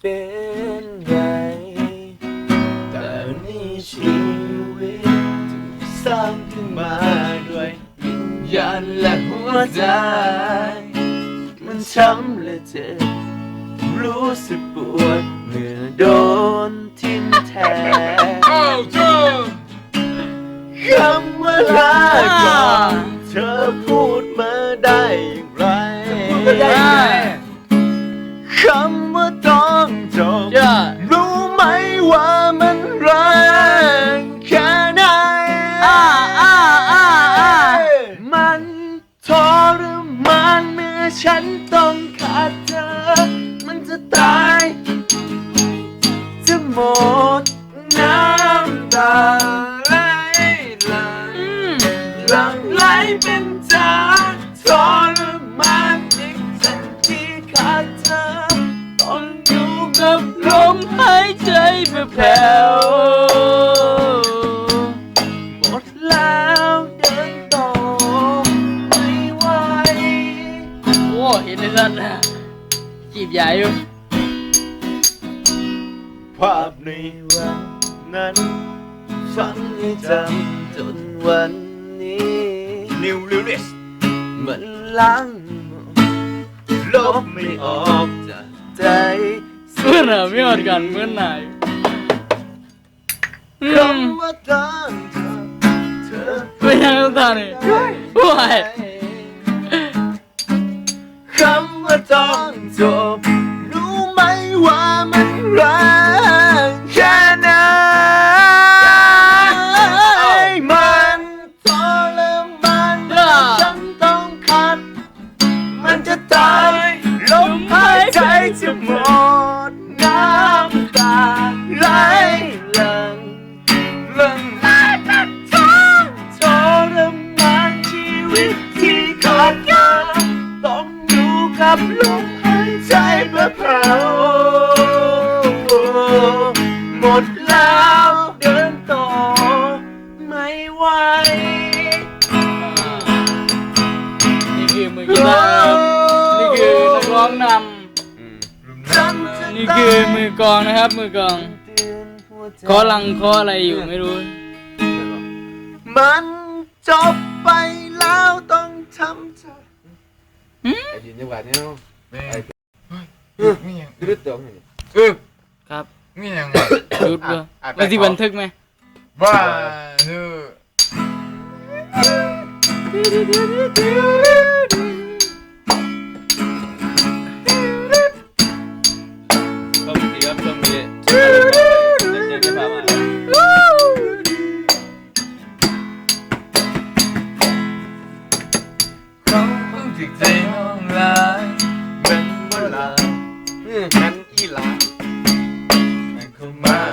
เป็นไงแต่นี้ชีวิตถูกสร้างขึ้นมาด้วยวิญญาณและหัวใจ มันช้ำและเจ็บรู้สึกปวดเมื่อโดนทิ่มแทงคำว่าลาก่อนเธอ ทรมานเมื่อฉันต้องขาดเธอ มันจะตายจะหมดน้ำตาไหลหลังหลังไหลเป็นจากทรมานอีกสักทีขาดเธอต้องอยู่กับลมหายใจแผ่ว เห็นเลยสัตว์นะจีบใหญ่อยู่ภาพในวันนั้นฝังให้จำจนวันนี้ New Lyrics มันล้างหมดลบไม่ออกจากใจเมื่อหน่ะไม่อดกันเมื่อไหร่อืมคำว่าตั้งเธอเธอไม่ยังต้องทำนี่ว้าย กับลมหายใจเพื่อเผาหมดแล้วเดินต่อไม่ไหวนี่คือมือกีตาร์นี่คือนักร้องนำนี่คือมือกลองนะครับ มือกลองเคอลังเคออะไรอยู่ไม่รู้ มันจบไป ไอ้ดินจังหวัดเนี่ยเนาะแม่มีอย่างดื้อตัวนี่เออครับมีอย่างหยุดเลยแล้วที่บันทึกไหมบ้าเอ พิ่งถึกใจน้องลายเป็นเวลาอืมงั้นอีหลา